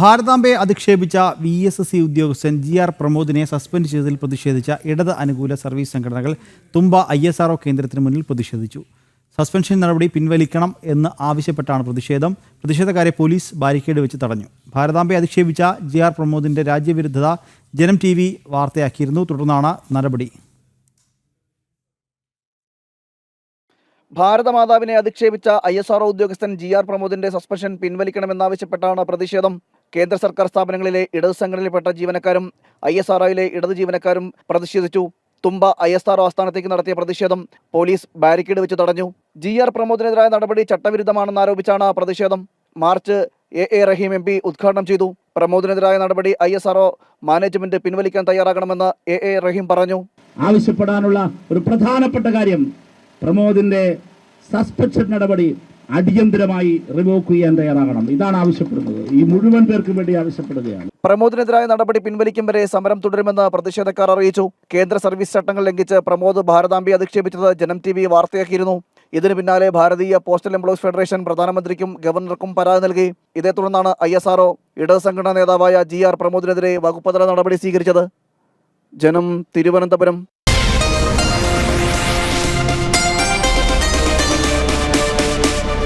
ഭാരതാംബയെ അധിക്ഷേപിച്ച V S S C ഉദ്യോഗസ്ഥൻ G R പ്രമോദിനെ സസ്പെൻഡ് ചെയ്തതിൽ പ്രതിഷേധിച്ച ഇടത് അനുകൂല സർവീസ് സംഘടനകൾ തുമ്പ ഐ എസ് ആർഒ കേന്ദ്രത്തിന് മുന്നിൽ പ്രതിഷേധിച്ചു. സസ്പെൻഷൻ നടപടി പിൻവലിക്കണം എന്ന് ആവശ്യപ്പെട്ടാണ് പ്രതിഷേധം. പ്രതിഷേധക്കാരെ പോലീസ് ബാരിക്കേഡ് വെച്ച് തടഞ്ഞു. ഭാരതാംബയെ അധിക്ഷേപിച്ച ജി ആർ പ്രമോദിന്റെ രാജ്യവിരുദ്ധത ജനം ടി വി വാർത്തയാക്കിയിരുന്നു. തുടർന്നാണ് നടപടി. ഭാരതമാതാവിനെ അധിക്ഷേപിച്ച ഐ എസ് ആർഒ ഉദ്യോഗസ്ഥൻ ജി ആർ പ്രമോദിന്റെ സസ്പെൻഷൻ പിൻവലിക്കണമെന്നാവശ്യപ്പെട്ടാണ് പ്രതിഷേധം. കേന്ദ്ര സർക്കാർ സ്ഥാപനങ്ങളിലെ ഇടത് സംഘടനയിൽപ്പെട്ട ജീവനക്കാരും ഐ എസ് ആർ ഇടത് ജീവനക്കാരും പ്രതിഷേധിച്ചു. തുമ്പ ഐ എസ് ആർ ആസ്ഥാനത്തേക്ക് നടത്തിയ പ്രതിഷേധം പോലീസ് ബാരിക്കേഡ് വെച്ച് തടഞ്ഞു. ജി ആർ പ്രമോദിനെതിരായ നടപടി ചട്ടവിരുദ്ധമാണെന്ന് ആരോപിച്ചാണ് പ്രതിഷേധം. March A A Rahim M P ഉദ്ഘാടനം ചെയ്തു. പ്രമോദിനെതിരായ നടപടി ഐ എസ് ആർ മാനേജ്മെന്റ് പിൻവലിക്കാൻ തയ്യാറാകണമെന്ന് എ എ റഹീം പറഞ്ഞു. ആവശ്യപ്പെടാനുള്ള ഒരു പ്രധാനപ്പെട്ട കാര്യം പ്രമോദിന്റെ സസ്പെൻഷൻ നടപടി അടിയന്തരമായി റിവോക്ക് ചെയ്യാൻ തയ്യാറാകണം. ഇതാണ് ആവശ്യപ്പെടുന്നത്. ഈ മുഴുവൻ പേർക്കും വേണ്ടി ആവശ്യപ്പെടുകയാണ്. പ്രമോദിനെതിരായ നടപടി പിൻവലിക്കും വരെ സമരം തുടരുമെന്ന് പ്രതിഷേധക്കാർ അറിയിച്ചു. കേന്ദ്ര സർവീസ് ചട്ടങ്ങൾ ലംഘിച്ച് പ്രമോദ് ഭാരതാംബി അധിക്ഷേപിച്ചത് ജനം ടി വി വാർത്തയാക്കിയിരുന്നു. ഇതിന് പിന്നാലെ ഭാരതീയ പോസ്റ്റൽ എംപ്ലോയീസ് ഫെഡറേഷൻ പ്രധാനമന്ത്രിക്കും ഗവർണർക്കും പരാതി നൽകി. ഇതേ തുടർന്നാണ് ഐ എസ് ആർഒ ഇടത് സംഘടനാ നേതാവായ ജി ആർ പ്രമോദിനെതിരെ വകുപ്പുതല നടപടി സ്വീകരിച്ചത്. ജനം തിരുവനന്തപുരം